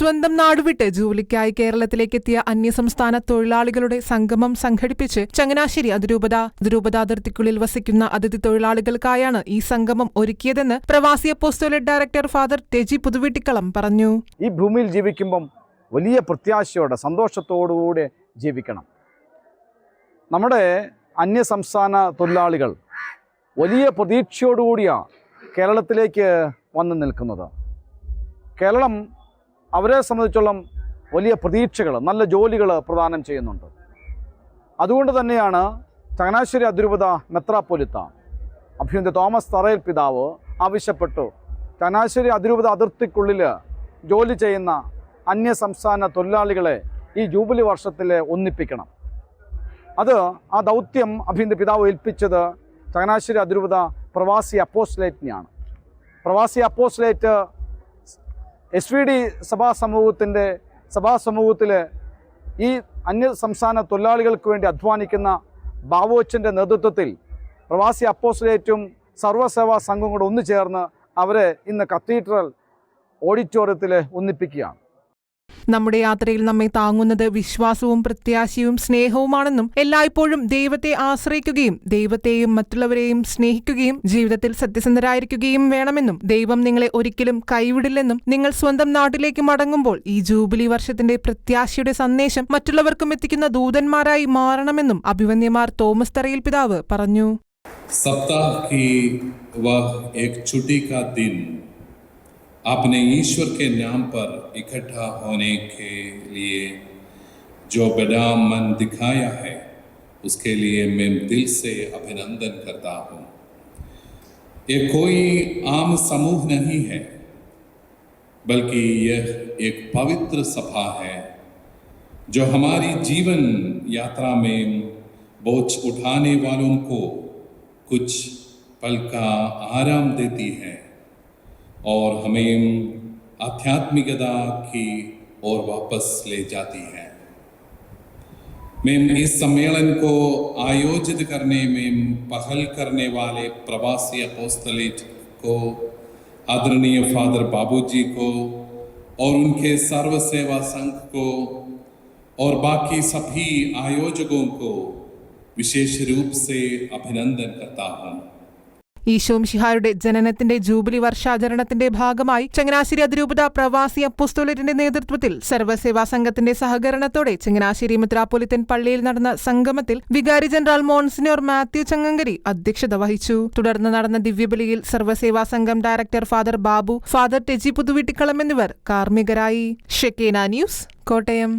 സ്വന്തം നാടുവിട്ട് ജോലിക്കായി കേരളത്തിലേക്ക് എത്തിയ അന്യസംസ്ഥാന തൊഴിലാളികളുടെ സംഗമം സംഘടിപ്പിച്ച് ചങ്ങനാശ്ശേരി അതിരൂപത അതിരൂപത അതിർത്തിക്കുള്ളിൽ വസിക്കുന്ന അതിഥി തൊഴിലാളികൾക്കായാണ് ഈ സംഗമം ഒരുക്കിയതെന്ന് Pravasi apostolate director father Teji Puthuveettikkalam പറഞ്ഞു. ഈ ഭൂമിയിൽ ജീവിക്കുമ്പം വലിയ പ്രത്യാശയോടെ സന്തോഷത്തോടുകൂടി ജീവിക്കണം. നമ്മുടെ അന്യസംസ്ഥാന തൊഴിലാളികൾ വലിയ പ്രതീക്ഷയോടുകൂടിയാണ് കേരളത്തിലേക്ക് വന്നു നിൽക്കുന്നത്. കേരളം അവരെ സംബന്ധിച്ചോളം വലിയ പ്രതീക്ഷകൾ നല്ല ജോലികൾ പ്രദാനം ചെയ്യുന്നുണ്ട്. അതുകൊണ്ട് തന്നെയാണ് ചങ്ങനാശ്ശേരി അതിരൂപത മെത്രാപ്പൊലിത്ത അഭ്യന്തര തോമസ് തറയിൽ പിതാവ് ആവശ്യപ്പെട്ടു. ചങ്ങനാശ്ശേരി അതിരൂപത അതിർത്തിക്കുള്ളിൽ ജോലി ചെയ്യുന്ന അന്യ സംസ്ഥാന തൊഴിലാളികളെ ഈ ജൂബിലി വർഷത്തിൽ ഒന്നിപ്പിക്കണം. അത് ആ ദൗത്യം അഭ്യന്തര പിതാവ് ഏൽപ്പിച്ചത് ചങ്ങനാശ്ശേരി അതിരൂപത പ്രവാസി അപ്പോസ്ലേറ്റിനെയാണ്. പ്രവാസി അപ്പോസ്ലേറ്റ് എസ് വി ഡി സഭാ സമൂഹത്തിന്റെ സഭാ സമൂഹത്തിൽ ഈ അന്യ സംസ്ഥാന തൊഴിലാളികൾക്ക് വേണ്ടി അധ്വാനിക്കുന്ന ബാവോച്ചന്റെ നേതൃത്വത്തിൽ പ്രവാസി അപ്പോസിലേറ്റും സർവസേവാ സംഘവും കൂടെ ഒന്നു ചേർന്ന് അവരെ ഇന്ന് കത്തീഡ്രൽ ഓഡിറ്റോറിയത്തിൽ ഒന്നിപ്പിക്കുകയാണ്. നമ്മുടെ യാത്രയിൽ നമ്മെ താങ്ങുന്നത് വിശ്വാസവും പ്രത്യാശയും സ്നേഹവുമാണെന്നും എല്ലായ്പ്പോഴും ദൈവത്തെ ആശ്രയിക്കുകയും ദൈവത്തെയും മറ്റുള്ളവരെയും സ്നേഹിക്കുകയും ജീവിതത്തിൽ സത്യസന്ധരായിരിക്കുകയും വേണമെന്നും ദൈവം നിങ്ങളെ ഒരിക്കലും കൈവിടില്ലെന്നും നിങ്ങൾ സ്വന്തം നാട്ടിലേക്ക് മടങ്ങുമ്പോൾ ഈ ജൂബിലി വർഷത്തിന്റെ പ്രത്യാശയുടെ സന്ദേശം മറ്റുള്ളവർക്കും എത്തിക്കുന്ന ദൂതന്മാരായി മാറണമെന്നും അഭിവന്യമാർ തോമസ് തറയിൽ പിതാവ് പറഞ്ഞു. കാ ദിൻ. अपने ईश्वर के नाम पर इकट्ठा होने के लिए जो बड़ा मन दिखाया है, उसके लिए मैं दिल से अभिनंदन करता हूँ। ये कोई आम समूह नहीं है, बल्कि यह एक पवित्र सभा है, जो हमारी जीवन यात्रा में बोझ उठाने वालों को कुछ पल का आराम देती है। और हमें आध्यात्मिकता की ओर वापस ले जाती है। मैं इस सम्मेलन को आयोजित करने में, पहल करने वाले प्रवासी अपोस्तलेट को, आदरणीय फादर बाबूजी को और उनके सर्व सेवा संघ को और बाकी सभी आयोजकों को विशेष रूप से अभिनंदन करता हूँ। ഈശോം ഷിഹായുടെ ജനനത്തിന്റെ ജൂബിലി വർഷാചരണത്തിന്റെ ഭാഗമായി ചങ്ങനാശ്ശേരി അതിരൂപത പ്രവാസി അപ്പുസ്തോലിന്റെ നേതൃത്വത്തിൽ സർവസേവാ സംഘത്തിന്റെ സഹകരണത്തോടെ ചങ്ങനാശ്ശേരി മെത്രാപ്പൊലിത്തൻ പള്ളിയിൽ നടന്ന സംഗമത്തിൽ വികാരി ജനറൽ മോൺസിനോർ മാത്യു ചങ്ങങ്കരി അധ്യക്ഷത വഹിച്ചു. തുടർന്ന് നടന്ന ദിവ്യബലിയിൽ Sarvaseva Sangham director father Babu father Teji Puthuveettikkalam എന്നിവർ കാർമ്മികരായി. ഷെക്കേന ന്യൂസ് കോട്ടയം.